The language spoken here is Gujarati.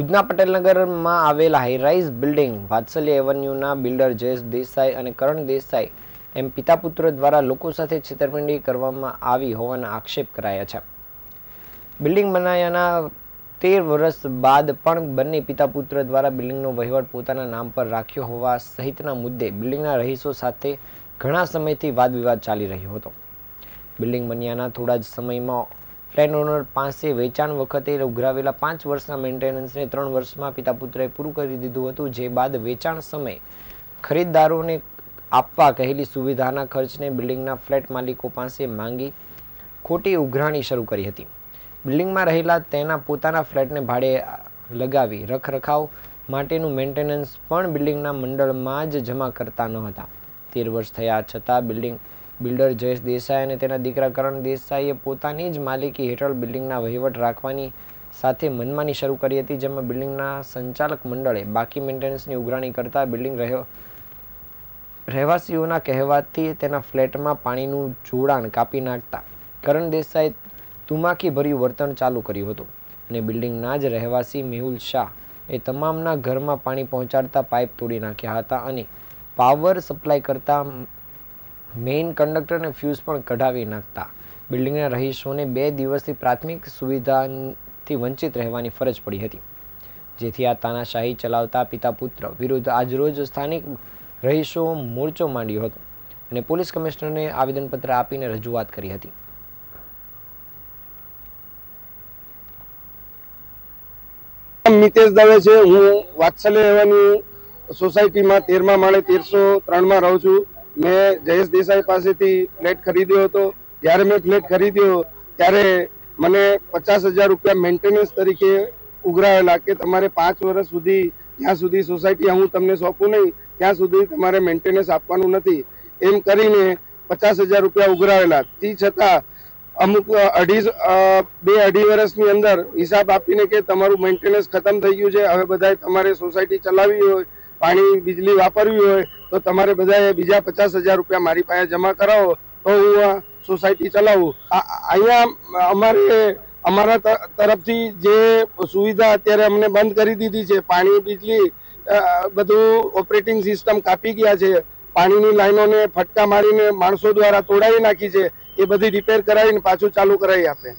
ભુજના પટેલનગરમાં આવેલા હાઈરાઇઝ બિલ્ડિંગ વાત્સલ્ય એવન્યુના બિલ્ડર જયેશ દેસાઈ અને કરણ દેસાઈ એમ પિતા પુત્ર દ્વારા લોકો સાથે છેતરપિંડી કરવામાં આવી હોવાના આક્ષેપ કરાયા છે. બિલ્ડિંગ બનાવ્યાના તેર વર્ષ બાદ પણ બંને પિતા પુત્ર દ્વારા બિલ્ડિંગનો વહીવટ પોતાના નામ પર રાખ્યો હોવા સહિતના મુદ્દે બિલ્ડિંગના રહીશો સાથે ઘણા સમયથી વાદવિવાદ ચાલી રહ્યો હતો. બિલ્ડિંગ બન્યાના થોડા જ સમયમાં ફ્લેટ ઓનર પાસે વેચાણ વખતે ઉઘરાવેલા પાંચ વર્ષના મેન્ટેનન્સને ત્રણ વર્ષમાં પિતા પુત્રએ પૂરું કરી દીધું હતું, જે બાદ વેચાણ સમયે ખરીદદારોને આપવા કહેલી સુવિધાના ખર્ચને બિલ્ડિંગના ફ્લેટ માલિકો પાસે માંગી ખોટી ઉઘરાણી શરૂ કરી હતી. બિલ્ડિંગમાં રહેલા તેના પોતાના ફ્લેટને ભાડે લગાવી રખરખાવ માટેનું મેન્ટેનન્સ પણ બિલ્ડિંગના મંડળમાં જ જમા કરતા ન હતા તેર વર્ષ થયા છતાં બિલ્ડિંગ બિલ્ડર જયેશ દેસાઈ અને તેના દીકરા કરણ દેસાઈએ પોતાની જ માલિકી હેઠળ બિલ્ડિંગના વહીવટ રાખવાની સાથે મનમાની શરૂ કરી હતી, જેમાં બિલ્ડિંગના સંચાલક મંડળે બાકી મેન્ટેનન્સની ઉઘરાણી કરતા બિલ્ડિંગ રહ્યો. રહેવાસીઓના કહેવાથી તેના ફ્લેટમાં પાણીનું જોડાણ કાપી નાખતા કરણ દેસાઈ તુમાકી ભર્યું વર્તન ચાલુ કર્યું હતું અને બિલ્ડિંગના જ રહેવાસી મેહુલ શાહ એ તમામના ઘરમાં પાણી પહોંચાડતા પાઇપ તોડી નાખ્યા હતા અને પાવર સપ્લાય કરતા મેઇન કંડક્ટર અને ફ્યુઝ પણ કઢાવી નાખતા. બિલ્ડિંગના રહીશોને બે દિવસથી પ્રાથમિક સુવિધાથી વંચિત રહેવાની ફરજ પડી હતી. જેથી આ તાનાશાહી ચલાવતા પિતા પુત્ર વિરુદ્ધ આજરોજ સ્થાનિક રહીશો મોરચો માંડ્યો હતો અને પોલીસ કમિશનરને આવેદનપત્ર આપીને રજૂઆત કરી હતી. નિતેશ દવે છે. હું વાત્સલ્ય એવાની સોસાયટીમાં તેરમા માળે તેરસો ત્રણમાં રહું છું. મેં જયેશ દેસાઈ પાસેથી ફ્લેટ ખરીદ્યો હતો. જ્યારે મેં ફ્લેટ ખરીદ્યો, ત્યારે મને પચાસ હજાર રૂપિયા મેન્ટેનન્સ તરીકે ઉઘરાવેલા કે તમારે પાંચ વર્ષ સુધી જ્યાં સુધી સોસાયટી હું તમને સોંપું નહીં, ત્યાં સુધી તમારે મેન્ટેનન્સ આપવાનું નથી. એમ કરીને પચાસ હજાર રૂપિયા ઉઘરાવેલા. તે છતાં અમુક અઢી બે અઢી વર્ષની અંદર હિસાબ આપીને કે તમારું મેન્ટેનન્સ ખતમ થઈ ગયું છે. હવે બધાએ તમારે સોસાયટી ચલાવવી હોય પાણી વીજળી વાપરવી હોય તો તમારે બધાએ બીજા પચાસ હજાર રૂપિયા મારી પાસે જમા કરાવો તો હું સોસાયટી ચલાવું. અહીંયા અમારે, અમારા તરફથી જે સુવિધા અત્યારે અમને બંધ કરી દીધી છે, પાણી વીજળી બધું ઓપરેટિંગ સિસ્ટમ કાપી ગયા છે. પાણીની લાઈનોને ફટકા મારીને માણસો દ્વારા તોડાવી નાખી છે. એ બધી રિપેર કરાવીને પાછું ચાલુ કરાવી આપે.